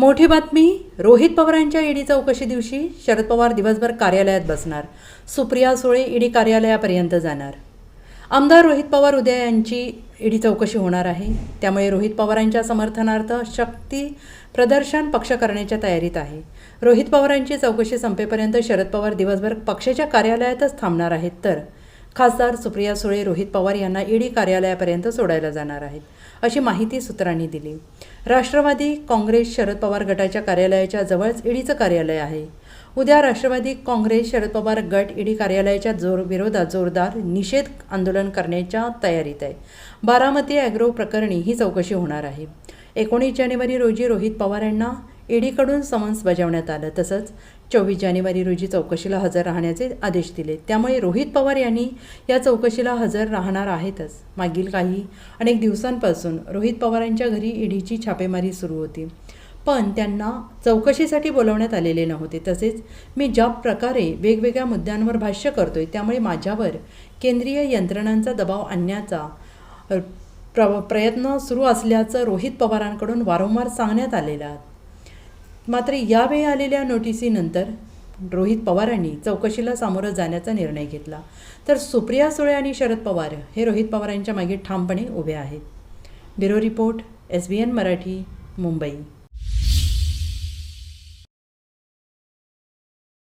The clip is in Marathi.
मोठी बातमी रोहित पवारांच्या ईडी चौकशी दिवशी शरद पवार दिवसभर कार्यालयात बसणार. सुप्रिया सुळे ईडी कार्यालयापर्यंत जाणार. आमदार रोहित पवार उद्या यांची ईडी चौकशी होणार आहे. त्यामुळे रोहित पवारांच्या समर्थनार्थ शक्ती प्रदर्शन पक्ष करण्याच्या तयारीत आहे. रोहित पवारांची चौकशी संपेपर्यंत शरद पवार दिवसभर पक्षाच्या कार्यालयातच थांबणार आहेत तर खासदार सुप्रिया सुळे रोहित पवार यांना ईडी कार्यालयापर्यंत सोडायला जाणार आहेत अशी माहिती सूत्रांनी दिली. राष्ट्रवादी काँग्रेस शरद पवार गटाच्या कार्यालयाच्या जवळच ईडीचं कार्यालय आहे. उद्या राष्ट्रवादी काँग्रेस शरद पवार गट ईडी कार्यालयाच्या जोर विरोधात जोरदार निषेध आंदोलन करण्याच्या तयारीत आहे. बारामती ॲग्रो प्रकरणी ही चौकशी होणार आहे. एकोणीस जानेवारी रोजी रोहित पवार यांना ईडीकडून समन्स बजावण्यात आलं. तसंच चोवीस जानेवारी रोजी चौकशीला हजर राहण्याचे आदेश दिले. त्यामुळे रोहित पवार यांनी या चौकशीला हजर राहणार आहेतच. मागील काही अनेक दिवसांपासून रोहित पवारांच्या घरी ईडीची छापेमारी सुरू होती. पण त्यांना चौकशीसाठी बोलवण्यात आलेले नव्हते. तसेच मी ज्या प्रकारे वेगवेगळ्या मुद्द्यांवर भाष्य करतोय त्यामुळे माझ्यावर केंद्रीय यंत्रणांचा दबाव आणण्याचा प्र प्रयत्न सुरू असल्याचं रोहित पवारांकडून वारंवार सांगण्यात आलेलं मात्र यावेळी आलेल्या नोटिसीनंतर रोहित पवारांनी चौकशीला सामोरं जाण्याचा निर्णय घेतला. तर सुप्रिया सुळे आणि शरद पवार हे रोहित पवारांच्या मागे ठामपणे उभे आहेत. Bureau report S B N Marathi Mumbai.